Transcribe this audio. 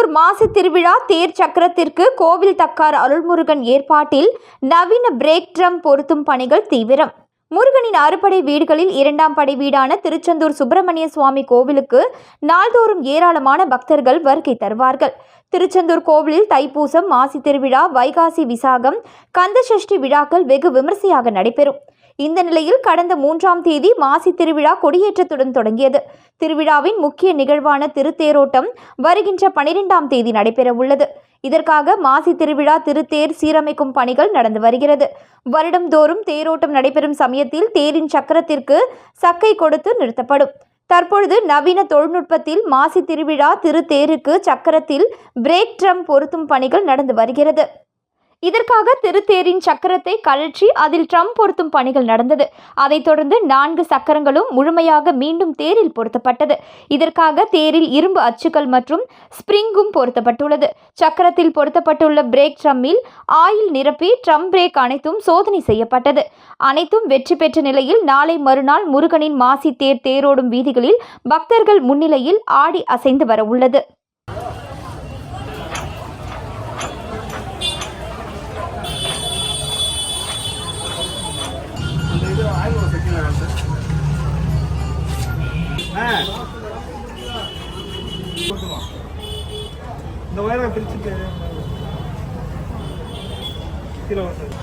திருச்செந்தூர் மாசி திருவிழா தேர் சக்கரத்திற்கு கோவில் தக்கார் அருள்முருகன் ஏற்பாட்டில் நவீன பிரேக் ட்ரம் பொருத்தும் பணிகள் தீவிரம். முருகனின் அறுபடை வீடுகளில் இரண்டாம் படை வீடான திருச்செந்தூர் சுப்பிரமணிய சுவாமி கோவிலுக்கு நாள்தோறும் ஏராளமான பக்தர்கள் வருகை தருவார்கள். திருச்செந்தூர் கோவிலில் தைப்பூசம் மாசி திருவிழா வைகாசி விசாகம் கந்தசஷ்டி விழாக்கள் வெகு விமரிசையாக நடைபெறும். இந்த நிலையில் கடந்த மூன்றாம் தேதி மாசி திருவிழா கொடியேற்றத்துடன் தொடங்கியது. திருவிழாவின் முக்கிய நிகழ்வான திருத்தேரோட்டம் வருகின்ற பனிரெண்டாம் தேதி நடைபெறவுள்ளது. இதற்காக மாசி திருவிழா திருத்தேர் சீரமைக்கும் பணிகள் நடந்து வருகிறது. வருடம்தோறும் தேரோட்டம் நடைபெறும் சமயத்தில் தேரின் சக்கரத்திற்கு சக்கை கொடுத்து நிறுத்தப்படும். தற்பொழுது நவீன தொழில்நுட்பத்தில் மாசி திருவிழா திருத்தேருக்கு சக்கரத்தில் பிரேக் ட்ரம் பொருத்தும் பணிகள் நடந்து வருகிறது. இதற்காக திருத்தேரின் சக்கரத்தை கழற்றி அதில் ட்ரம் பொருத்தும் பணிகள் நடந்தது. அதைத் தொடர்ந்து நான்கு சக்கரங்களும் முழுமையாக மீண்டும் தேரில் பொருத்தப்பட்டது. இதற்காக தேரில் இரும்பு அச்சுகள் மற்றும் ஸ்பிரிங்கும் பொருத்தப்பட்டுள்ளது. சக்கரத்தில் பொருத்தப்பட்டுள்ள பிரேக் ட்ரம்மில் ஆயில் நிரப்பி ட்ரம் பிரேக் அனைத்தும் சோதனை செய்யப்பட்டது. அனைத்தும் வெற்றி பெற்ற நிலையில் நாளை மறுநாள் முருகனின் மாசி தேர் தேரோடும் வீதிகளில் பக்தர்கள் முன்னிலையில் ஆடி அசைந்து வர உள்ளது. இந்த ஒயரை பிரிச்சுட்டு கீழே வா சார்.